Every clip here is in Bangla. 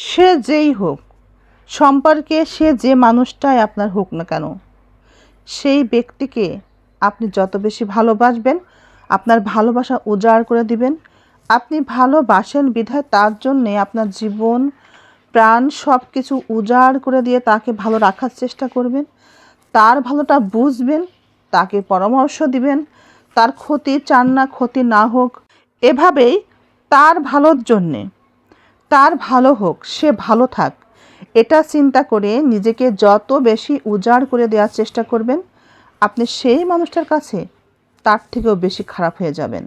সে যেই হোক, সম্পর্কে সে যে মানুষটাই আপনার হোক না কেন, সেই ব্যক্তিকে আপনি যত বেশি ভালোবাসবেন, আপনার ভালোবাসা উজাড় করে দিবেন। আপনি ভালোবাসেন বিধায় তার জন্যে আপনার জীবন, প্রাণ সব কিছু উজাড় করে দিয়ে তাকে ভালো রাখার চেষ্টা করবেন। তার ভালোটা বুঝবেন, তাকে পরামর্শ দিবেন। তার ক্ষতি চান না, ক্ষতি না হোক, এভাবেই তার ভালোর জন্যে তার ভালো হোক, সে ভালো থাক। এটা চিন্তা করে নিজেকে যত বেশি উজাড় করে দেওয়ার চেষ্টা করবেন, আপনি সেই মানুষটার কাছে তার থেকেও বেশি খারাপ হয়ে যাবেন।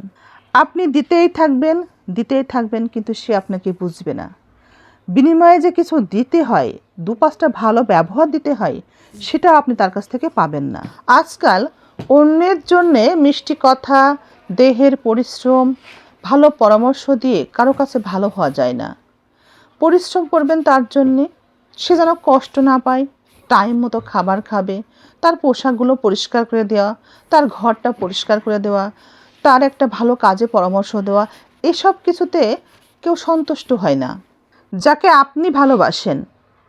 আপনি দিতেই থাকবেন দিতেই থাকবেন, কিন্তু সে আপনাকে বুঝবে না। বিনিময়ে যে কিছু দিতে হয়, দু পাঁচটা ভালো ব্যবহার দিতে হয়, সেটা আপনি তার কাছ থেকে পাবেন না। আজকাল অন্যের জন্যে মিষ্টি কথা, দেহের পরিশ্রম, ভালো পরামর্শ দিয়ে কারও কাছে ভালো হওয়া যায় না। পরিশ্রম করবেন তার জন্যে। সে যেন কষ্ট না পায় টাইম মতো খাবার খাবে, তার পোশাকগুলো পরিষ্কার করে দেওয়া, তার ঘরটা পরিষ্কার করে দেওয়া, তার একটা ভালো কাজে পরামর্শ দেওয়া, এসব কিছুতে কেউ সন্তুষ্ট হয় না। যাকে আপনি ভালোবাসেন,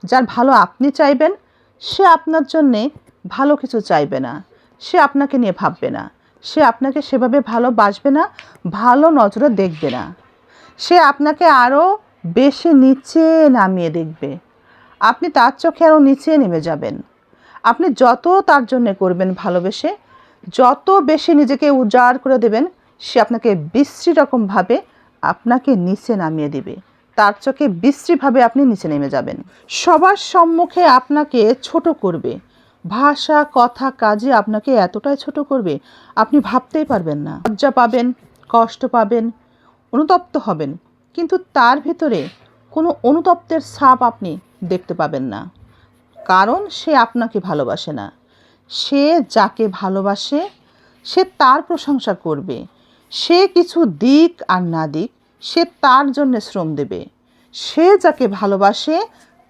যার ভালো আপনি চাইবেন, সে আপনার জন্যে ভালো কিছু চাইবে না। সে আপনাকে নিয়ে ভাববে না। সে আপনাকে সেভাবে ভালোবাসবে না, ভালো নজরে দেখবে না। সে আপনাকে আরও বেশি নিচে নামিয়ে দেখবে। আপনি তার চোখে আরও নিচে নেমে যাবেন। আপনি যত তার জন্য করবেন ভালোবেসে, যত বেশি নিজেকে উজাড় করে দেবেন, সে আপনাকে বিশ্রী রকমভাবে আপনাকে নিচে নামিয়ে দেবে। তার চোখে বিশ্রীভাবে আপনি নিচে নেমে যাবেন। সবার সম্মুখে আপনাকে ছোট করবে। ভাষা, কথা কাজে আপনাকে এতটাই ছোট করবে, আপনি ভাবতেই পারবেন না। লজ্জা পাবেন, কষ্ট পাবেন, অনুতপ্ত হবেন। কিন্তু তার ভিতরে কোনো অনুতপ্তের ছাপ আপনি দেখতে পাবেন না। কারণ সে আপনাকে ভালোবাসে না। সে যাকে ভালোবাসে, সে তার প্রশংসা করবে। সে কিছু দিক আর না দিক, সে তার জন্য শ্রম দেবে। সে যাকে ভালোবাসে,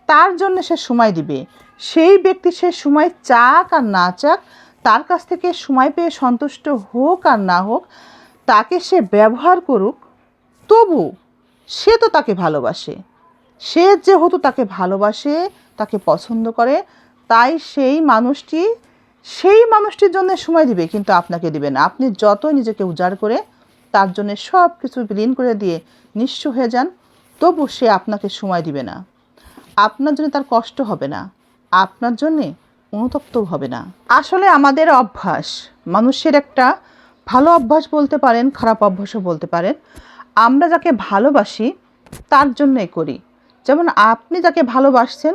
তার জন্য সে সময় দিবে। সেই ব্যক্তি সে সময় চাক আর না চাক, তার কাছ থেকে সময় পেয়ে সন্তুষ্ট হোক আর না হোক, তাকে সে ব্যবহার করুক, তবু সে তো তাকে ভালোবাসে। সে যেহেতু তাকে ভালোবাসে, তাকে পছন্দ করে, তাই সেই মানুষটি, সেই মানুষটির জন্য সময় দিবে, কিন্তু আপনাকে দিবে না। আপনি যত নিজেকে উজাড় করে তার জন্য সব কিছু বিলীন করে দিয়ে নিঃস্ব হয়ে যান, তবু সে আপনাকে সময় দিবে না। আপনার জন্য তার কষ্ট হবে না। আপনার জন্যে অনুতপ্ত হবে না। আসলে আমাদের অভ্যাস, মানুষের একটা ভালো অভ্যাস বলতে পারেন, খারাপ অভ্যাসও বলতে পারেন আমরা যাকে ভালোবাসি, তার জন্যই করি। যেমন আপনি যাকে ভালোবাসছেন,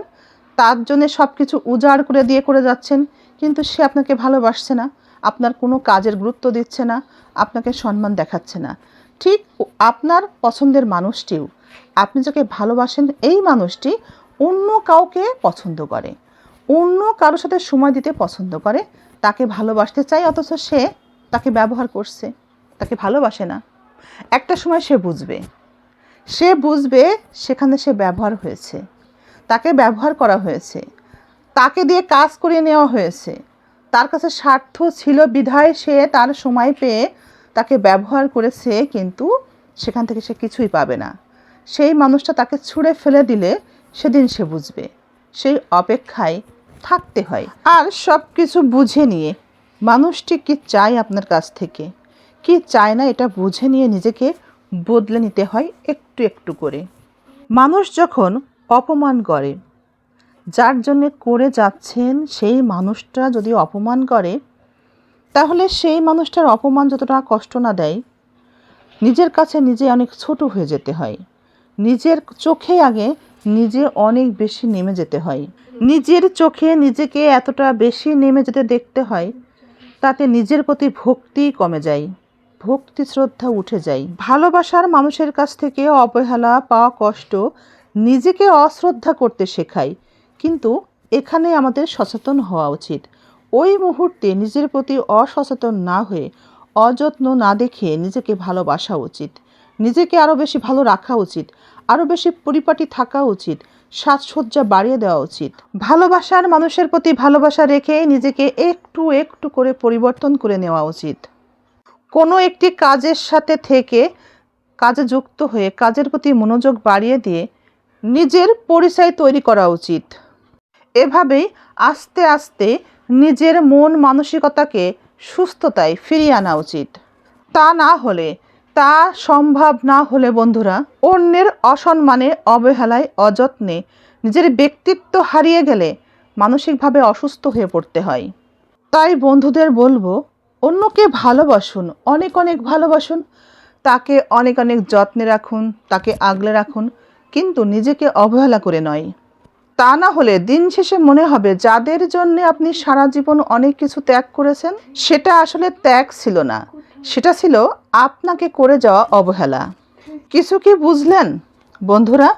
তার জন্য সব কিছু উজাড় করে দিয়ে করে যাচ্ছেন, কিন্তু সে আপনাকে ভালোবাসছে না, আপনার কোনো কাজের গুরুত্ব দিচ্ছে না, আপনাকে সম্মান দেখাচ্ছে না। ঠিক আপনার পছন্দের মানুষটিও। আপনি যাকে ভালোবাসেন, এই মানুষটি অন্য কাউকে পছন্দ করে। অন্য কারোর সাথে সময় দিতে পছন্দ করে। তাকে ভালোবাসতে চায়, অথচ সে তাকে ব্যবহার করছে। তাকে ভালোবাসে না। একটা সময় সে বুঝবে। সে বুঝবে সেখানে সে ব্যবহার হয়েছে। তাকে ব্যবহার করা হয়েছে। তাকে দিয়ে কাজ করিয়ে নেওয়া হয়েছে। তার কাছে স্বার্থ ছিল বিধায় সে তার সময় পেয়ে তাকে ব্যবহার করেছে, কিন্তু সেখান থেকে সে কিছুই পাবে না। সেই মানুষটা তাকে ছুঁড়ে ফেলে দিলে সেদিন সে বুঝবে। সেই অপেক্ষায় থাকতে হয়। আর সব কিছু বুঝে নিয়ে মানুষটি কি চায় আপনার কাছ থেকে? কি চায় না এটা বুঝে নিয়ে নিজেকে বদলে নিতে হয় একটু একটু করে। মানুষ যখন অপমান করে, যার জন্য করে যাচ্ছেন সেই মানুষটা যদি অপমান করে, তাহলে সেই মানুষটার অপমান যতটা কষ্ট না দেয়, নিজের কাছে নিজে অনেক ছোট হয়ে যেতে হয়। নিজের চোখে আগে নিজে অনেক বেশি নেমে যেতে হয়। নিজের চোখে নিজেকে এতটা বেশি নেমে যেতে দেখতে হয়, তাতে নিজের প্রতি ভক্তি কমে যায়। ভক্তি শ্রদ্ধা উঠে যায়। ভালোবাসার মানুষের কাছ থেকে অবহেলা পাওয়া কষ্ট নিজেকে অশ্রদ্ধা করতে শেখায়। কিন্তু এখানে আমাদের সচেতন হওয়া উচিত। ওই মুহূর্তে নিজের প্রতি অসচেতন না হয়ে, অযত্ন না দেখে নিজেকে ভালোবাসা উচিত। নিজেকে আরও বেশি ভালো রাখা উচিত আরও বেশি পরিপাটি থাকা উচিত, সাজসজ্জা বাড়িয়ে দেওয়া উচিত। ভালোবাসার মানুষের প্রতি ভালোবাসা রেখে নিজেকে একটু একটু করে পরিবর্তন করে নেওয়া উচিত। কোনো একটি কাজের সাথে থেকে কাজে যুক্ত হয়ে কাজের প্রতি মনোযোগ বাড়িয়ে দিয়ে নিজের পরিচয় তৈরি করা উচিত। এভাবেই আস্তে আস্তে নিজের মন মানসিকতাকে সুস্থতায় ফিরিয়ে আনা উচিত। তা না হলে, তা সম্ভব না হলে বন্ধুরা, অন্যের অসম্মানে, অবহেলায়, অযত্নে নিজের ব্যক্তিত্ব হারিয়ে গেলে মানসিকভাবে অসুস্থ হয়ে পড়তে হয়। তাই বন্ধুদের বলব অন্যকে ভালোবাসুন, অনেক অনেক ভালোবাসুন, তাকে অনেক অনেক যত্নে রাখুন, তাকে আগলে রাখুন, কিন্তু নিজেকে অবহেলা করে নয়। তা না হলে দিন শেষে মনে হবে যাদের জন্য আপনি সারা জীবন অনেক কিছু ত্যাগ করেছেন, সেটা আসলে ত্যাগ ছিল না। সেটা ছিল আপনাকে করে যাওয়া অবহেলা। কিছু কি বুঝলেন, বন্ধুরা?